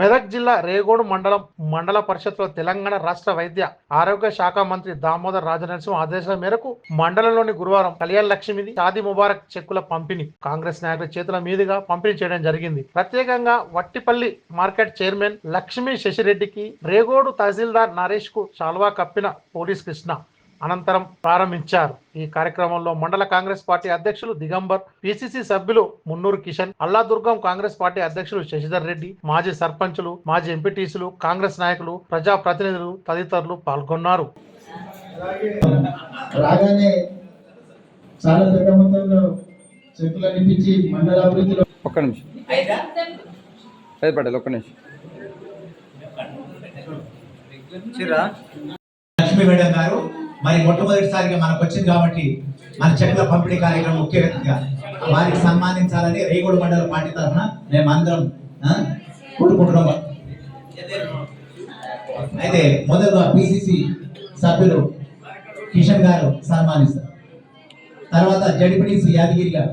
మెదక్ జిల్లా రేగోడు మండలం మండల పరిషత్లో తెలంగాణ రాష్ట్ర వైద్య ఆరోగ్య శాఖ మంత్రి దామోదర్ రాజనరసింహ ఆదేశాల మేరకు మండలంలోని గురువారం కళ్యాణ లక్ష్మిది షాది ముబారక్ చెక్కుల పంపిణీ కాంగ్రెస్ నాయకుల చేతుల మీదుగా పంపిణీ చేయడం జరిగింది. ప్రత్యేకంగా వట్టిపల్లి మార్కెట్ చైర్మన్ లక్ష్మీ శశిరెడ్డికి రేగోడు తహసీల్దార్ నరేష్కు చాల్వా కప్పిన పోలీస్ కృష్ణ. అనంతరం ప్రారంభించారు. ఈ కార్యక్రమంలో మండల కాంగ్రెస్ పార్టీ అధ్యక్షులు దిగంబర్ పిసిసి సభ్యులు మున్నూరు కిషన్ అల్లాదుర్గం కాంగ్రెస్ పార్టీ అధ్యక్షులు శశిధర్ రెడ్డి మాజీ సర్పంచులు మాజీ ఎంపీటీసీలు కాంగ్రెస్ నాయకులు ప్రజా ప్రతినిధులు తదితరులు పాల్గొన్నారు. రాగానే చాలా పెద్ద మొత్తంలో చెక్కులు అనిపించి మండల అభివృద్ధిలో ఒక్క నిమిషం. లేదు పటేల్ ఒక్క నిమిషం. లక్ష్మీ మేడం గారు మరి మొట్టమొదటిసారిగా మనకు వచ్చింది కాబట్టి మన చెక్కుల పంపిణీ కార్యక్రమం ముఖ్య వ్యక్తిగా వారికి సన్మానించాలని రేగోడు మండల పార్టీ తరఫున మేము అందరం ఆ, కోరుకుంటున్నాం. అయితే మొదలుగా పిసిసి సభ్యులు కిషన్ గారు సన్మానిస్తారు. తర్వాత జడిపిడిసి యాదగిరి గారు.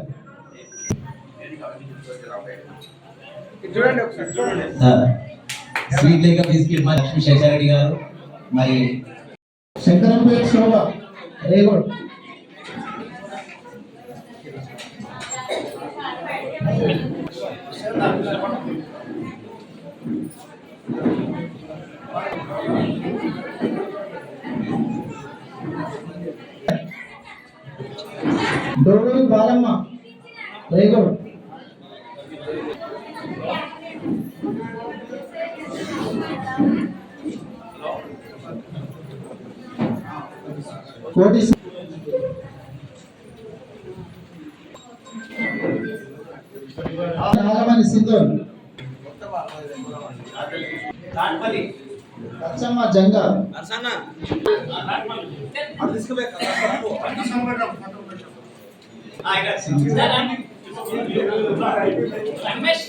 స్వీట్ లేక బిస్కెట్ మా లక్ష్మీ శేషారెడ్డి గారు మరి శంకరంపేట శోభ. రేగోడ్ డోగూరు బాలమ్మ. రేగోడ్ కోటి నాగమణి సింధూర్. లచ్చమ్మ రమేష్.